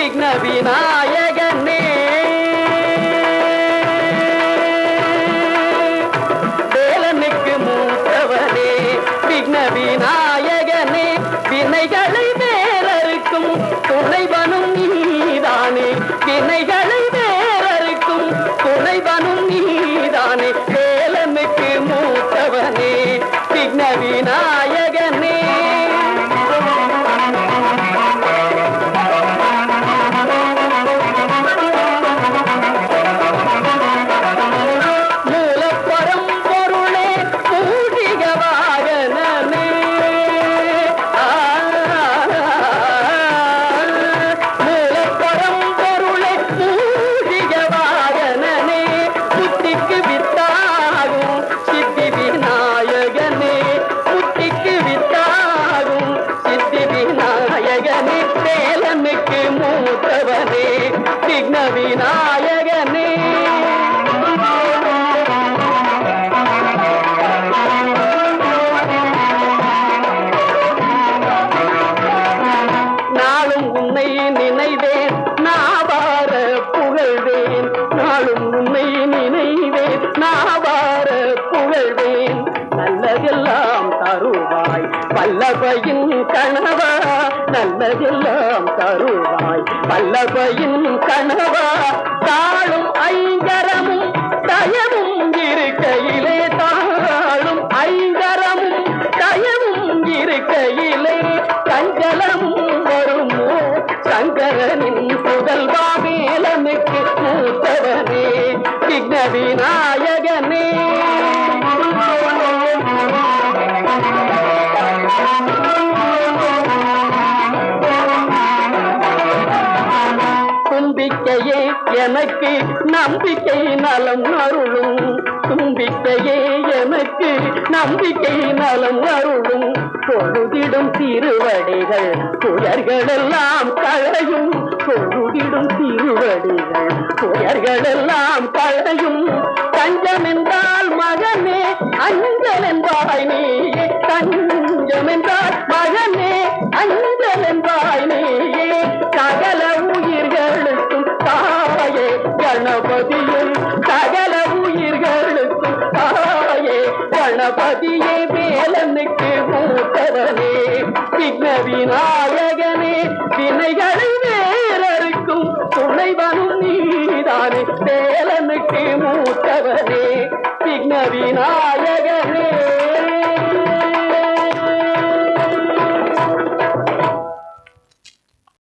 விக்ன விநாயகனே. வேலனுக்கு மூத்தவனே விக்ன விநாயகனே. வினைகள் விநாயகனே. நாளும் உன்னை நினைவேன் நாவார புகழ்வேன். நாளும் உன்னை நினைவேன் நாவார புகழ்வேன். நல்லதெல்லாம் தருவாய் வல்லபையின் கணவா நல்லதெல்லாம் தருவாய். வல்லபையின் கனவா தாழும் ஐங்கரமும் தயமும் இருக்கையிலே தாழும் ஐங்கரமும் தயமும் இருக்கையிலே கஞ்சலமும் வருமோ? சங்கரனின் புதல்வா மேலனுக்கு மூத்தவனே விக்ன தும்பிக்கையே எனக்கு நம்பிக்கை நலம் அருளும். தும்பிக்கையே எனக்கு நம்பிக்கை நலம் அருளும். பொழுதிடும் திருவடிகள் புயர்களெல்லாம் களையும் பொழுதிடும் திருவடிகள் புயர்களெல்லாம் களையும் தஞ்சம் என்றால் மகனே அஞ்சல் என்பாய் நீ தஞ்சம் என்றால் மகனே அஞ்சல் பதியே வேலனுக்கு மூத்தவனே. விக்ன விநாயகனே வினைகளை வேறருக்கும் துணைவனும் நீதானே. வேலனுக்கு மூத்தவனே விக்ன விநாயகனே